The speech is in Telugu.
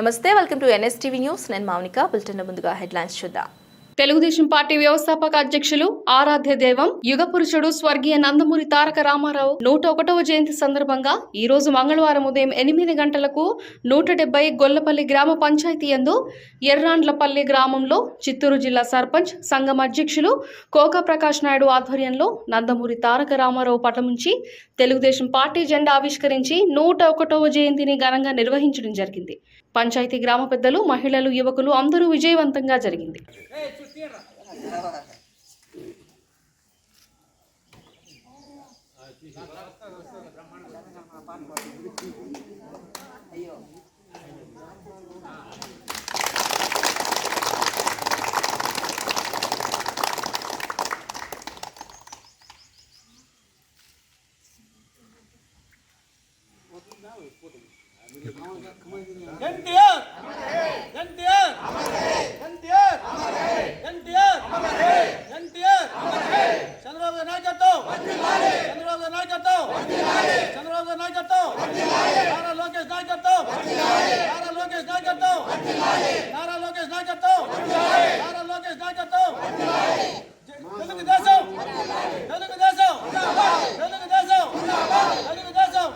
నమస్తే వెల్కమ్ టు ఎన్ఎస్టీవీ న్యూస్. నేను మౌనిక బులెటిన్ ముందుగా హెడ్లైన్స్ చూద్దాం. తెలుగుదేశం పార్టీ వ్యవస్థాపక అధ్యక్షులు ఆరాధ్య దేవం యుగ పురుషుడు స్వర్గీయ నందమూరి తారక రామారావు నూట ఒకటవ జయంతి సందర్భంగా ఈ రోజు మంగళవారం ఉదయం ఎనిమిది గంటలకు నూట డెబ్బై గొల్లపల్లి గ్రామ పంచాయతీ యందు ఎర్రాండ్లపల్లి గ్రామంలో చిత్తూరు జిల్లా సర్పంచ్ సంఘం అధ్యక్షులు కోక ప్రకాష్ నాయుడు ఆధ్వర్యంలో నందమూరి తారక రామారావు పటం నుంచి తెలుగుదేశం పార్టీ జెండా ఆవిష్కరించి నూట ఒకటవ జయంతిని ఘనంగా నిర్వహించడం జరిగింది. పంచాయతీ గ్రామ పెద్దలు మహిళలు యువకులు అందరూ విజయవంతంగా జరిగింది. ఎన్టీఆర్ నారా లోకేష్ నాయకత్వం! నారా లోకేష్ నాయకత్వం! నారా లోకేష్ నాయకత్వం! నారా లోకేష్ నాయకత్వం! తెలుగుదేశం తెలుగుదేశం తెలుగుదేశం తెలుగుదేశం